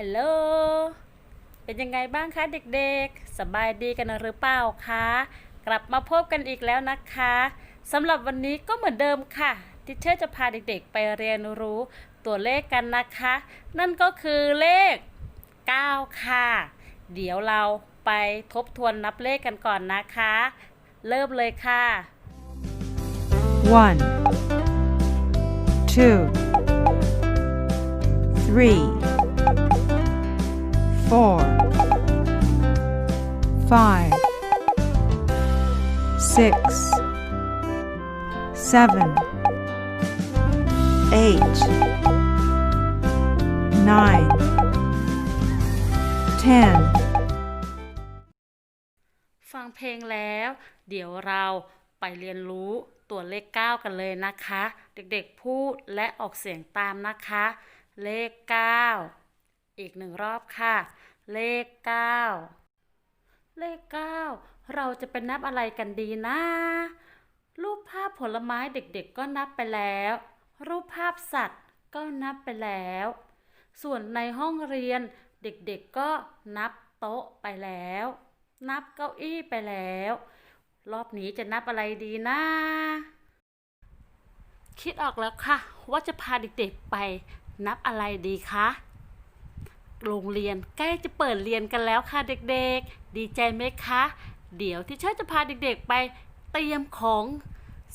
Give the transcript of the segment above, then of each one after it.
ฮัลโหล เป็นยังไงบ้างคะเด็กๆ สบายดีกันหรือเปล่าคะ กลับมาพบกันอีกแล้วนะคะสำหรับวันนี้ก็เหมือนเดิมค่ะ ทิเชอร์จะพาเด็กๆ ไปเรียนรู้ตัวเลขกันนะคะ นั่นก็คือเลข 9 ค่ะ เดี๋ยวเราไปทบทวนนับเลขกันก่อนนะคะ เริ่มเลยค่ะ One, two, three, four, five, six, seven, eight, nine, ten. ฟังเพลงแล้ว เดี๋ยวเราไปเรียนรู้ตัวเลข 9 กันเลยนะคะ เด็กๆพูดและออกเสียงตามนะคะ เลข 9 อีกหนึ่งรอบค่ะ เลข 9 เลข 9 เราจะเป็นนับอะไรกันดีนะ รูปภาพผลไม้เด็กๆก็นับไปแล้ว รูปภาพสัตว์ก็นับไปแล้ว ส่วนในห้องเรียนเด็กๆก็นับโต๊ะไปแล้ว นับเก้าอี้ไปแล้ว รอบนี้จะนับอะไรดีนะคิดออกแล้วค่ะ ว่าจะพาเด็กๆไปนับอะไรดีคะ โรงเรียนใกล้จะเปิดเรียนกันแล้วค่ะเด็กๆ ดีใจไหมคะ เดี๋ยวที่เชอร์จะพาเด็กๆไปเตรียมของ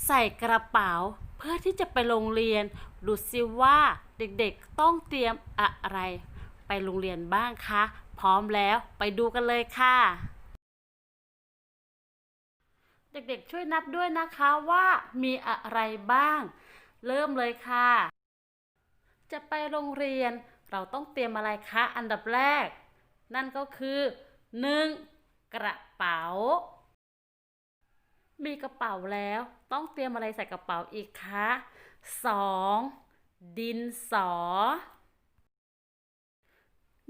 ใส่กระเป๋า เพื่อที่จะไปโรงเรียน ดูซิว่าเด็กๆต้องเตรียมอะไร ไปโรงเรียนบ้างคะ พร้อมแล้วไปดูกันเลยค่ะ เด็กๆช่วยนับด้วยนะคะว่ามีอะไรบ้าง เริ่มเลยค่ะ จะไปโรงเรียน เราต้องเตรียมอะไรคะ อันดับแรก นั่นก็คือ 1. กระเป๋า มีกระเป๋าแล้ว ต้องเตรียมอะไรใส่กระเป๋าอีกคะ 2. ดินสอ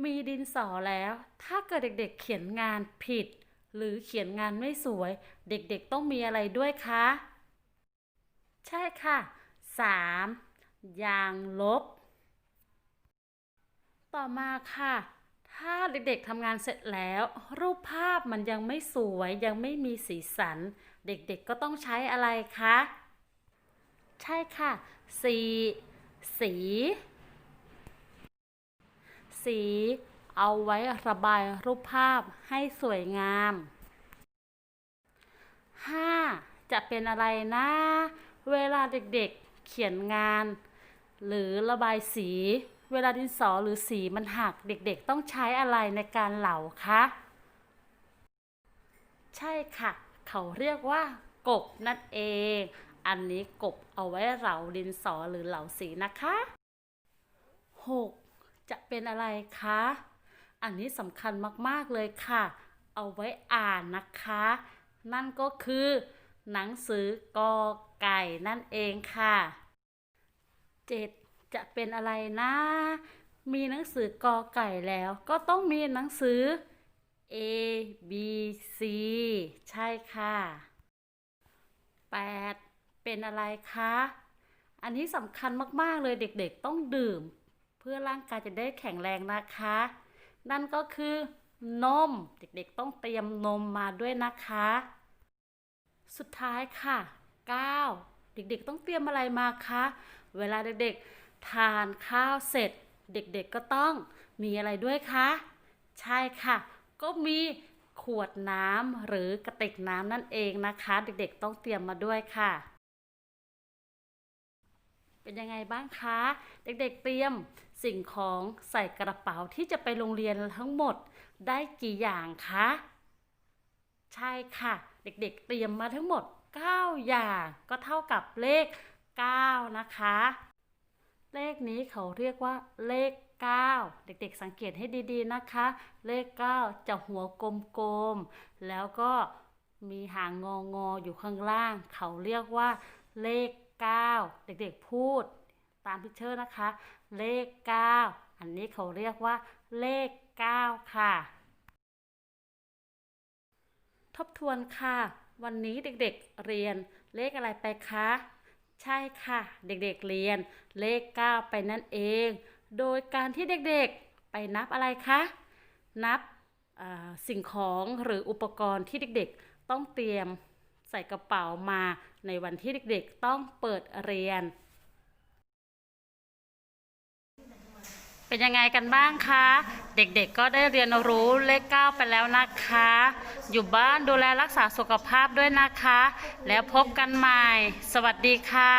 มีดินสอแล้ว ถ้าเกิดเด็กๆเขียนงานผิด หรือเขียนงานไม่สวย เด็กๆต้องมีอะไรด้วยคะ ใช่ค่ะ 3. ยางลบ ต่อมาค่ะ ถ้าเด็กๆทำงานเสร็จแล้ว รูปภาพมันยังไม่สวย ยังไม่มีสีสัน เด็กๆก็ต้องใช้อะไรคะ ใช่ค่ะ สี สี สีเอาไว้ระบายรูปภาพให้สวยงาม 5. จะเป็นอะไรนะ เวลาเด็กๆเขียนงาน หรือระบายสี เวลาดินสอหรือสีมันหักเด็กๆ ต้องใช้อะไรในการเหลาคะใช่ค่ะ เขาเรียกว่ากบนั่นเอง อันนี้กบเอาไว้เหลาดินสอหรือเหลาสีนะคะ 6. จะเป็นอะไรคะ อันนี้สำคัญมากๆเลยค่ะ เอาไว้อ่านนะคะ นั่นก็คือ หนังสือกอไก่นั่นเองค่ะ 7. จะเป็นอะไรนะ มีหนังสือกอไก่แล้ว ก็ต้องมีหนังสือ A B C ใช่ค่ะ 8. เป็นอะไรคะ อันนี้สำคัญมาก ๆ เลยเด็กๆต้องดื่ม เพื่อร่างกายจะได้แข็งแรงนะคะ นั่นก็คือนม เด็กๆต้องเตรียมนมมาด้วยนะคะ สุดท้ายค่ะ 9 เด็กๆต้องเตรียมอะไรมาคะ เวลาเด็กๆ ทานข้าวเสร็จ เด็กๆก็ต้องมีอะไรด้วยคะ ใช่ค่ะ ก็มีขวดน้ำหรือกระติกน้ำนั่นเองนะคะ เด็กๆต้องเตรียมมาด้วยค่ะ เป็นยังไงบ้างคะ เด็กๆเตรียมสิ่งของใส่กระเป๋าที่จะไปโรงเรียนทั้งหมดได้กี่อย่างคะ ใช่ค่ะ เด็กๆเตรียมมาทั้งหมด 9 อย่างก็เท่ากับเลข 9 นะคะ เลขนี้เขาเรียกว่าเลข 9 เด็กๆสังเกตให้ดีๆนะคะ เลข 9 จะหัวกลมๆ แล้วก็มีหางงองอๆอยู่ข้างล่าง เขาเรียกว่าเลข 9 เด็กๆพูดตามพิเชอร์นะคะ เลข 9 อันนี้เขาเรียกว่า เลข 9 ค่ะ ทบทวนค่ะ วันนี้เด็กๆเรียนเลขอะไรไปคะ ใช่ค่ะ เด็กๆเรียนเลข 9 ไปนั่นเอง โดยการที่เด็กๆไปนับอะไรคะ นับสิ่งของหรืออุปกรณ์ที่เด็กๆ ต้องเตรียมใส่กระเป๋ามาในวันที่เด็กๆ ต้องเปิดเรียน เป็นยังไงกันบ้างคะ เด็กๆก็ได้เรียนรู้เลขเก้าไปแล้วนะคะ อยู่บ้านดูแลรักษาสุขภาพด้วยนะคะ แล้วพบกันใหม่ สวัสดีค่ะ